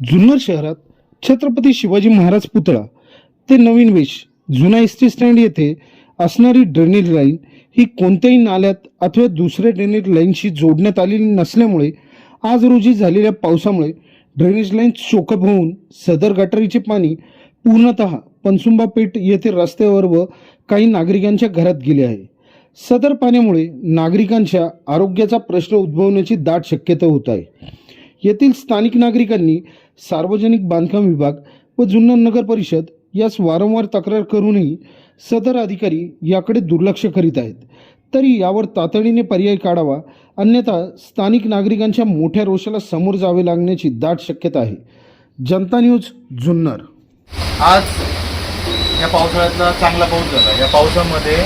जुन्नर शहरात छत्रपती शिवाजी महाराज पुतळा ते नवीन वेश जुना एस टी स्टँड येथे असणारी ड्रेनेज लाईन ही कोणत्याही नाल्यात अथवा दुसऱ्या ड्रेनेज लाईनशी जोडण्यात आलेली नसल्यामुळे आज रोजी झालेल्या पावसामुळे ड्रेनेज लाईन चोकप होऊन सदर गटारीचे पाणी पूर्णतः पनसुंबा पेठ येथे रस्त्यावर व काही नागरिकांच्या घरात गेले आहे. सदर पाण्यामुळे नागरिकांच्या आरोग्याचा प्रश्न उद्भवण्याची दाट शक्यता होत आहे. येथील स्थानिक नागरिकांनी सार्वजनिक बांधकाम विभाग व जुन्नर नगर परिषद यास वारंवार तक्रार करूनही सदर अधिकारी याकडे दुर्लक्ष करीत आहेत. तरी यावर तातडीने पर्याय काढावा अन्यथा स्थानिक नागरिकांच्या मोठ्या रोषाला समोर जावे लागण्याची दाट शक्यता आहे. जनता न्यूज जुन्नर. आज या पावसाळ्यातला चांगला पाऊस झाला. या पावसामध्ये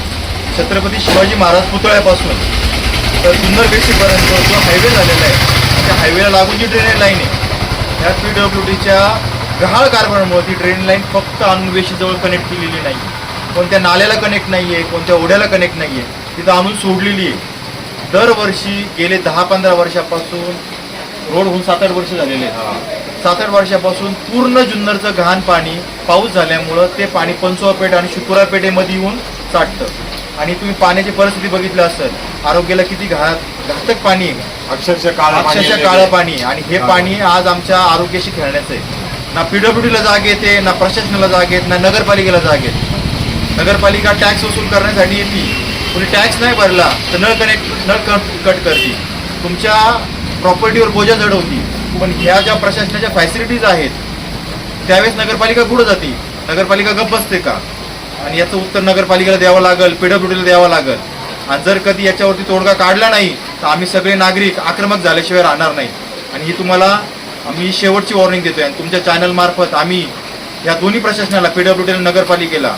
छत्रपती शिवाजी महाराज पुतळ्यापासून तर सुंदर बेशीपर्यंत जो हायवे झालेला हायवेला लागून जी ड्रेनेज लाईन आहे त्या पी डब्ल्यू डीच्या गहाळ कारभारामुळे ती ड्रेन लाईन फक्त अनुवेशीजवळ कनेक्ट केलेली नाही. कोणत्या नाल्याला कनेक्ट नाही आहे कोणत्या ओढ्याला कनेक्ट नाही आहे तिथं आणून सोडलेली आहे. दरवर्षी गेले दहा पंधरा वर्षापासून रोड होऊन सात आठ वर्ष झालेले आहेत. सात आठ वर्षापासून पूर्ण जुन्नरचं घाण पाणी पाऊस झाल्यामुळं ते पाणी पंचवापेठ आणि शुकुरापेठेमध्ये येऊन साठतं. आणि तुम्ही पाण्याची परिस्थिती बघितली असेल आरोग्याला किती घात घातक पाणी अक्षरशः काळं पाणी अक्षरशः येते. काळं पाणी आणि हे हा. पाणी आज आमच्या आरोग्याशी खेळण्याचं आहे. ना पीडब्ल्यूडीला जाग येते ना प्रशासनाला जाग येत ना नगरपालिकेला जाग येत. नगरपालिका टॅक्स वसूल करण्यासाठी येते. कोणी टॅक्स नाही भरला तर नळ कनेक्ट नळ कट कट करते. तुमच्या प्रॉपर्टीवर बोजा चढवती. पण ह्या ज्या प्रशासनाच्या फॅसिलिटीज आहेत त्यावेळेस नगरपालिका पुढे जाते? नगरपालिका गप्प बसते का? आणि याचं उत्तर नगरपालिकेला द्यावं लागेल पीडब्ल्यूडीला द्यावं लागेल. आणि जर कधी याच्यावरती तोडगा काढला नाही तर आम्ही सगळे नागरिक आक्रमक झाल्याशिवाय राहणार नाही. आणि ही तुम्हाला आम्ही शेवटची वॉर्निंग देतोय आणि तुमच्या चॅनलमार्फत आम्ही या दोन्ही प्रशासनाला पीडब्ल्यूडीला नगरपालिकेला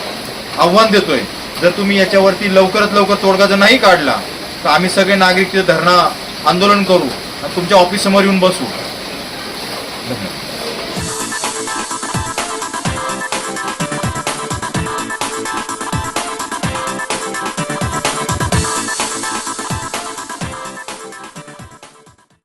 आव्हान देतोय. जर तुम्ही याच्यावरती लवकरात लवकर तोडगा जर नाही काढला तर आम्ही सगळे नागरिक तिथे धरणं आंदोलन करू आणि तुमच्या ऑफिससमोर येऊन बसू. धन्यवाद.